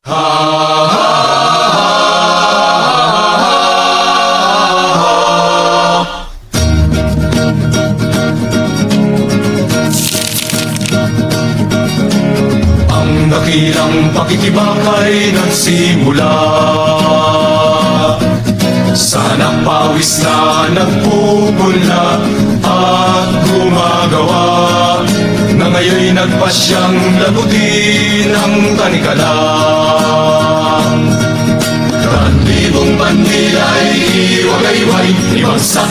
Ang dakilang pakikibakay nagsimula. Sa pawis na nagpupunla at gumagawa Na ngayon nagpasyang labutin ang kanikalang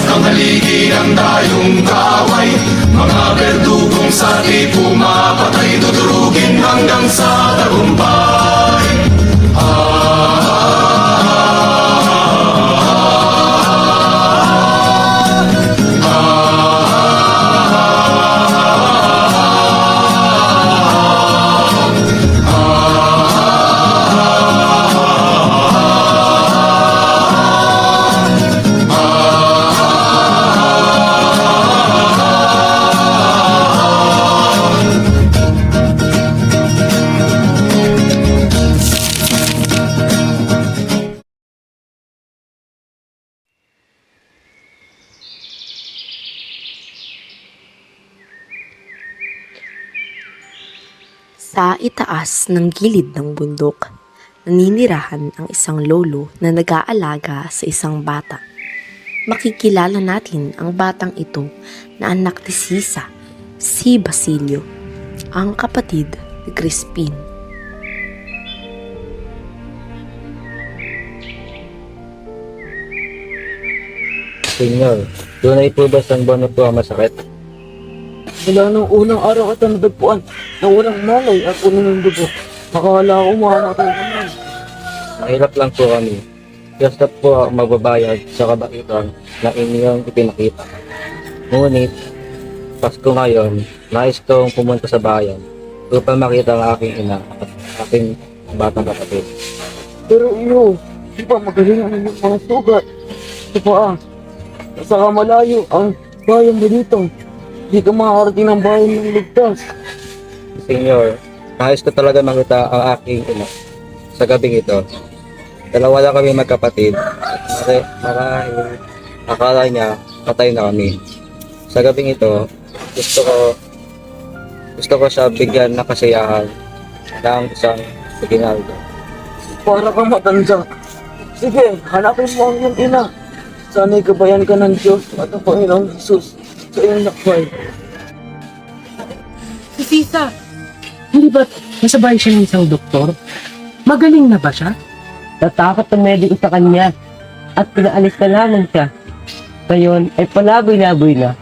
Ibagsak ang haligi ng tayong kaway Mga berdugong sa di pumapatay Tuturugin hanggang sa tagumpay Sa itaas ng gilid ng bundok, naninirahan ang isang lolo na nag-aalaga sa isang bata. Makikilala natin ang batang ito na anak ni Sisa, si Basilio, ang kapatid ni Crispin. Senyor, tunay po ba sa buwan na po ang masakit? Mula nung unang araw at nadagpuan ng unang malay at unang ng dugo. Akala ko mamamatay ka na. Mahirap lang po kami. Basta po ang magbabayad sa kabaitan na inyong ipinakita. Ngunit, Pasko ngayon, nais kong pumunta sa bayan upang makita ang aking ina at aking batang kapatid. Pero iyo, di ba magaling ang inyong mga sugat? Ito pa ah, saka malayo ang bayan dito. Di ka makakarating ng bayan ng ligtas. Senyor, nais ko talaga makita ang aking ina sa gabing ito. Dalawa lang kami magkapatid at mara- marahil akala niya patay na kami. Sa gabing ito, gusto ko gusto ko siya bigyan ng kasiyahan ng isang Ginaldo. Para ka matanda. Sige, hanapin mo ang iyong ina. Sana'y kabayan ka ng Diyos at ang Panginoong Jesus sa iyong lakbay. Si Sisa, hindi ba nasabay siya ng isang doktor? Magaling na ba siya? Natakot ang mediko sa kanya at pinaalis na lamang siya. Ngayon ay palaboy-laboy na.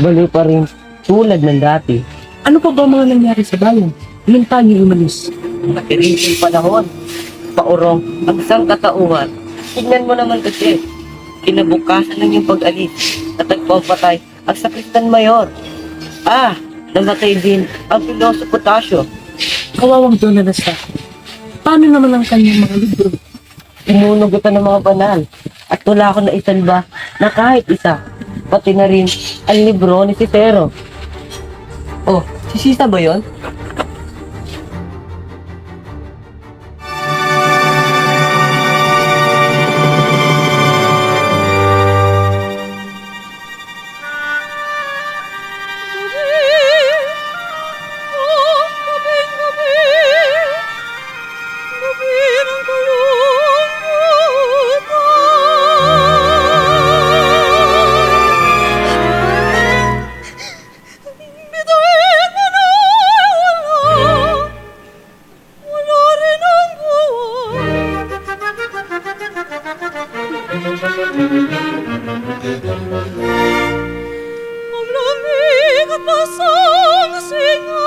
Baliw pa rin tulad ng dati. Ano pa ba mga nangyari sa bayan? Ilang tayo umalis? Matirin yung panahon. Paurong ang isang katauhan. Tignan mo naman kasi. Kinabukasan ng yung pag-alis at nagpapatay ang sakristan mayor. Ah, namatay din ang pilosopo Tasyo. Kawawang doon na nasa. Paano naman ang kanyang mga libro? Inunog ito ng mga banal at wala ako na isalba na kahit isa. Pati na rin ang libro ni Cicero. Oh, si Sisa ba yon? the songs sing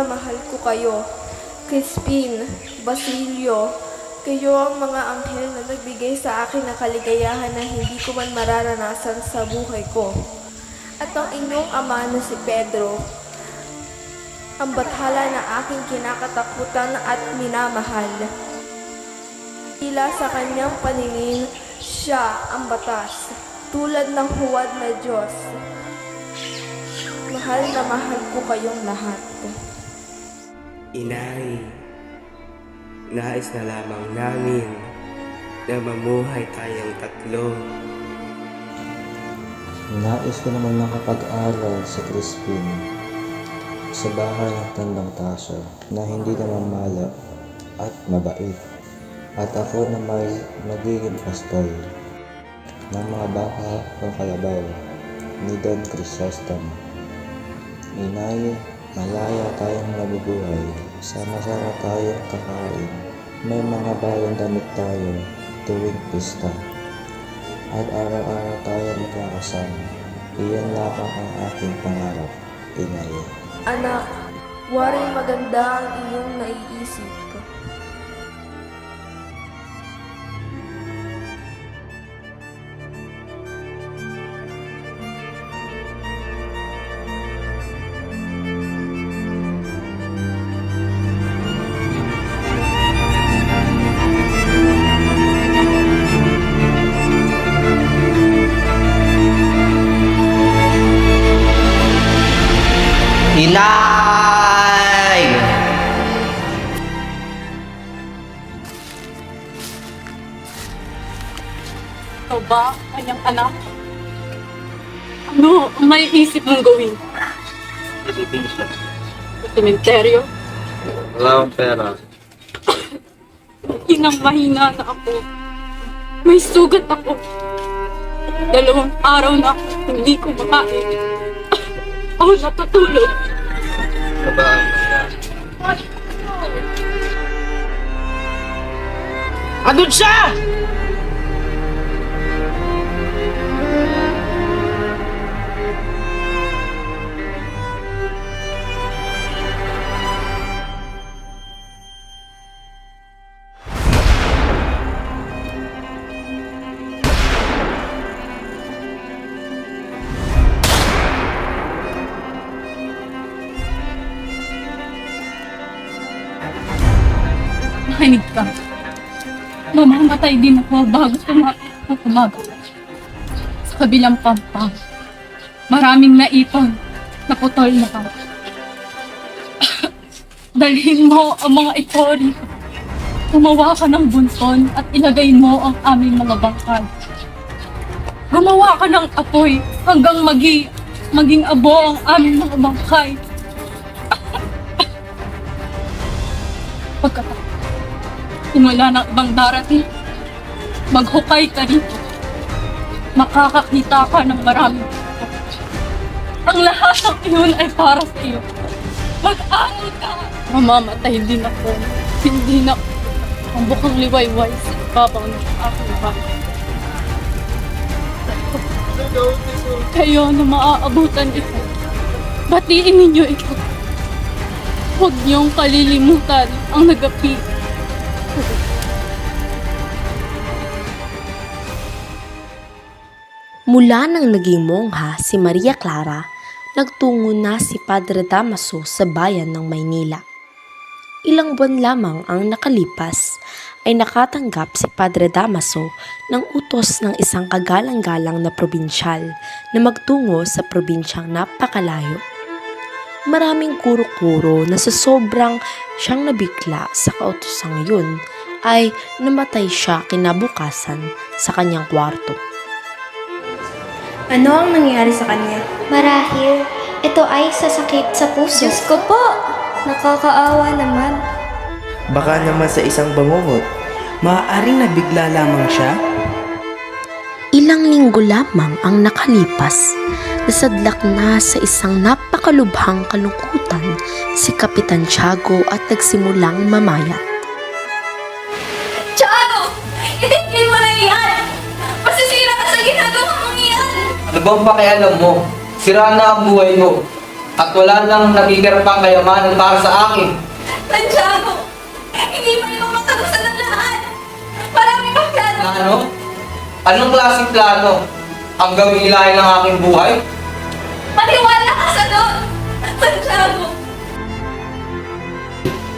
na mahal ko kayo. Crispin, Basilio, kayo ang mga anghel na nagbigay sa akin ng kaligayahan na hindi ko man mararanasan sa buhay ko. At ang inyong ama na si Pedro, ang bathala na aking kinakatakutan at minamahal. Tila sa kanyang paningin, siya ang batas, tulad ng huwad na Diyos. Mahal na mahal ko kayong lahat. Inay, nais na lamang namin na mamuhay tayong tatlo. Nais ko naman nakapag-aral sa Crispin sa bahay ng Tandang Tasha na hindi naman mala at mabait. At ako na may magiging pastol ng mga baka o kalabaw ni Don Chrysostom. Inay, malaya tayong nabubuhay. Sama-sama tayong kakain. May mga bagong damit tayo tuwing pista. At araw-araw tayo magkakasama. Iyan lamang ang aking pangarap, inay. Anak, waring maganda ang iyong naiisip. Inay! Ikaw ba, kanyang anak? Ano ang may isip mong gawin? Sa sementeryo? Wala akong pera. Inang mahina na ako. May sugat ako. Dalawang araw na ako hindi ko makain. Ako natutulog. Andun siya! Mamamatay din ako bago umaga. Sa kabilang pampang, maraming naipon na putol na ka. Dalhin mo ang mga ito rito. Gumawa ka ng bunton at ilagay mo ang aming mga bangkay. Gumawa ka ng apoy hanggang magi, maging abo ang aming mga bangkay. Pagkatapos, wala ng ibang darating, maghukay ka rito. Makakakita ka ng maraming tao. Ang lahat ng iyon ay para sa iyo. Mag-aral ka! Mamamatay din ako. Hindi na ang bukang liwayway sa ibabaw ng aking bahay. Kayo na maaabutan ito. Batiin ninyo ito. Huwag niyong kalilimutan ang nagapi Mula nang naging mongha si Maria Clara, nagtungo na si Padre Damaso sa bayan ng Maynila. Ilang buwan lamang ang nakalipas ay nakatanggap si Padre Damaso ng utos ng isang kagalang-galang na probinsyal na magtungo sa probinsyang napakalayo. Maraming kuro-kuro na sa sobrang siyang nabigla sa kautosang yun ay namatay siya kinabukasan sa kanyang kwarto. Ano ang nangyari sa kanya? Marahil, ito ay sasakit sa puso. Diyos ko po! Nakakaawa naman. Baka naman sa isang bangungot, maaaring nabigla lamang siya? Ilang linggo lamang ang nakalipas, nasadlak na sa isang napakalubhang kalungkutan si Kapitan Tiago at nagsimulang mamayat. Tiago! Itigil mo na yan! Ano bang pakialam mo? Sira na ang buhay mo. At wala nang natitira pang kayamanan para sa akin. Santiago! Hindi mo naman matagusan ng lahat! Marami pang plano! Plano? Anong klaseng plano? Ang gawing ilahin ng aking buhay? Maniwala ka sa doon! Santiago!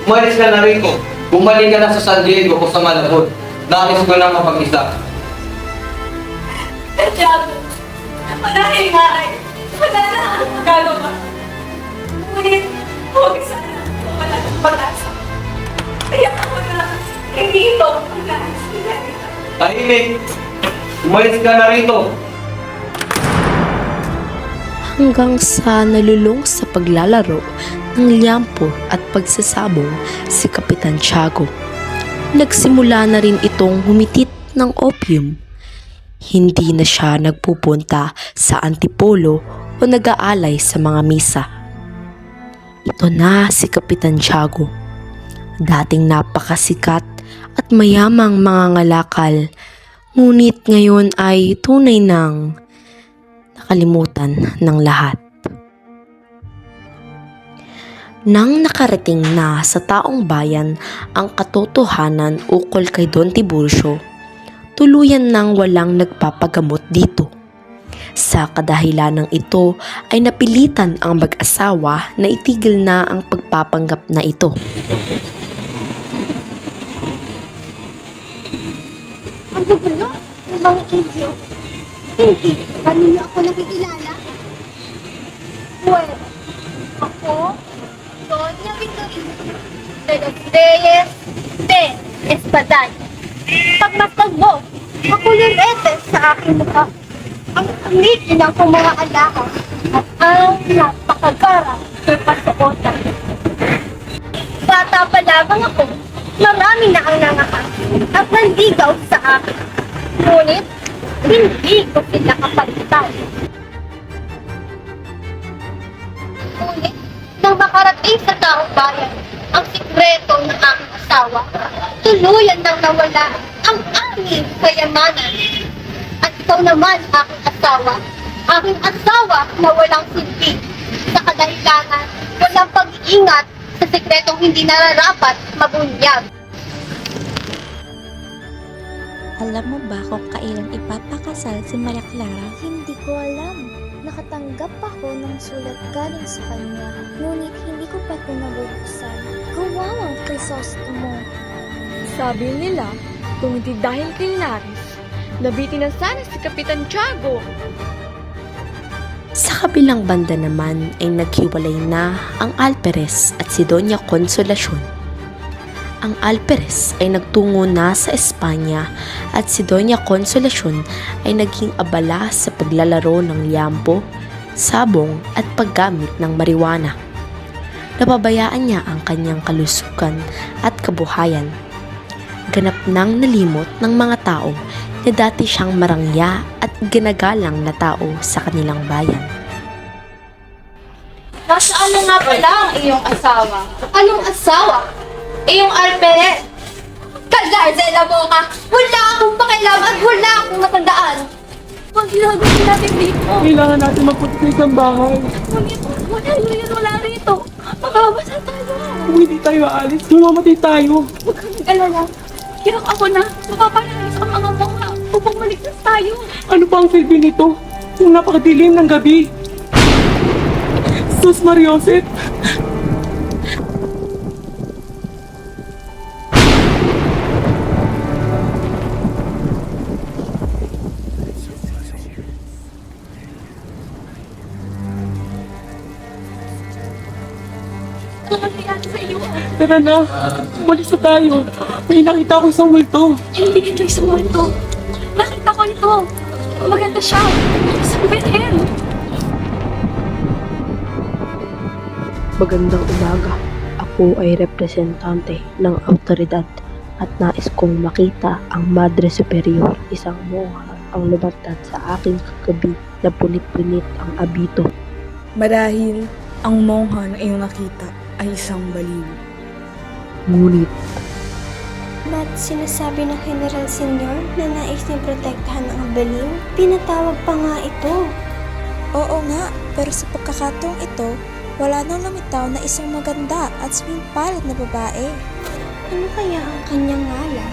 Umalis ka na rito. Bumalik ka na sa San Diego o sa Malabon. Nais ko lang mapag-isa. Santiago! Marahil nga ay wala na akong magagawa. Ngunit, huwag sana wala ng pag-asa. Kaya ako na hindi ito nila. Tahimik! Umalis ka na rito. hanggang sa nalulong sa paglalaro ng liyampo at pagsasabong si Kapitan Tiago. Nagsimula na rin itong humitit ng opium. Hindi na siya nagpupunta sa antipolo o nag-aalay sa mga misa. Ito na si Kapitan Tiago. Dating napakasikat at mayamang mga ngalakal, ngunit ngayon ay tunay ng nakalimutan ng lahat. Nang nakarating na sa taong bayan ang katotohanan ukol kay Don Tiburcio, tuluyan nang walang nagpapagamot dito. Sa kadahilan ng ito ay napilitan ang mag-asawa na itigil na ang pagpapanggap na ito. Ang gugulo ng mga inyo. Hindi, kanino ako nakikilala? Well, ako, Doña Victorina de los Reyes de Espadan. Pagmasag mo, ako yung ete sa aking mukha. Ang pangiti ng mga alahas at ang napakagara ng pasuotan. Bata pa lamang ako, marami na ang nangahas at nandigaw sa akin. Ngunit, hindi ko sila kapalitan. Ngunit, nang makarating sa taong bayan, ang sikreto ng aking asawa, tuluyan nang nawala ang aming kayamanan. At ikaw naman, aking asawa, aking asawa na walang silbi. Sa kadahilanan, walang pag-iingat sa sikretong hindi nararapat mabunyag. Alam mo ba kung kailan ipapakasal si Maria Clara? Hindi ko alam. Nakatanggap ako ng sulat galing sa kanya, ngunit hindi ko pa ito nabubuksan. Kawawang Crisostomo. Sabi nila, kung hindi dahil kay Laris, nabitin na sana si Kapitan Tiago. Sa kabilang banda naman ay naghiwalay na ang Alperes at si Doña Consolacion. Ang Alperes ay nagtungo na sa Espanya at si Doña Consolacion ay naging abala sa paglalaro ng liyampo, sabong at paggamit ng marijuana. Napabayaan niya ang kanyang kalusugan at kabuhayan. Ganap nang nalimot ng mga tao na dati siyang marangya at ginagalang na tao sa kanilang bayan. Nasaan na nga pala ang iyong asawa? Anong asawa? Iyong Alperet. Kalarzel mo ka! Wala akong pakialam at wala akong matandaan! Ang ginagawa natin dito. Kailangan natin magpunta sa isang bahay. Ngunit, wala rin wala rito. Makabasa tayo. Kung hindi tayo aalis, mamamatay tayo. Huwag kang mag-alala. Hirap ako na. Mapapalalis ang mga mukha upang maligtas tayo. Ano pa ang silbi nito? Yung napakadilim ng gabi. Sus Mariosep! Tara na, umalis na tayo. May nakita ko isang multo. Hindi ito isang multo. Nakita ko ito. Maganda siya. Isang Bethel. Magandang umaga. Ako ay representante ng autoridad at nais kong makita ang Madre Superior, isang monha ang lumatad sa aking kagabi na punit-punit ang abito. Marahil ang mongha na iyong nakita ay isang baliw. Ngunit Ba't sinasabi ng General Senyor na nais niyang protektahan ang baliw? Pinatawag pa nga ito. Oo nga, pero sa pagkakataong ito, Wala nang lumitaw na isang maganda at sumimpalad na babae. Ano kaya ang kanyang ngalan?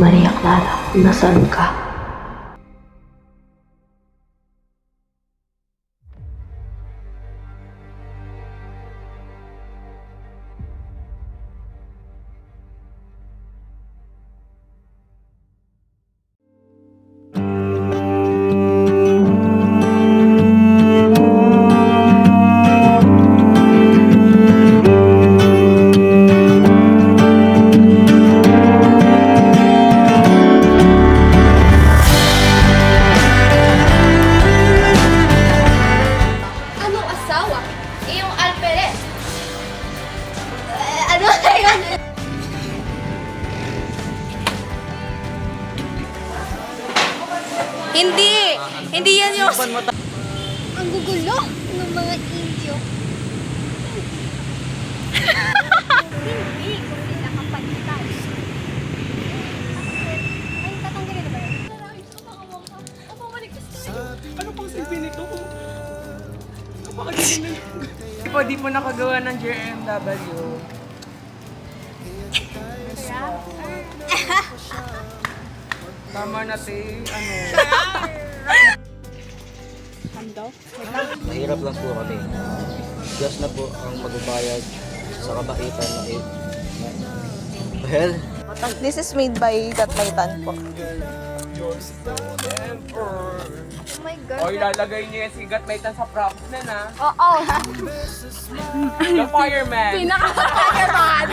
Maria Clara, nasaan ka? Kapag di po nakagawa ng GMW. Tama na, te. Ano? Mahirap lang po kami. Diyos na po ang magbabayad sa kabakitan na it. Well, This is made by Gatmaitan po. Oh my God. O, ilalagay niyo yung sigat may sa props na na. Oo. The fireman. Pinaka-fireman!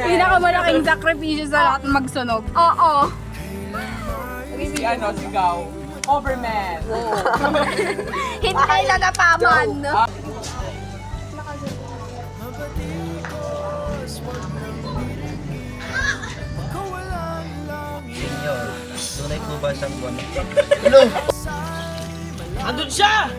Pinakamalaking sakripisyo sa lahat magsunog. Oo. Si ano, sigaw. Overman. Hindi nagapaman. Senyor, tunay po ba siyang buwan? Andun siya!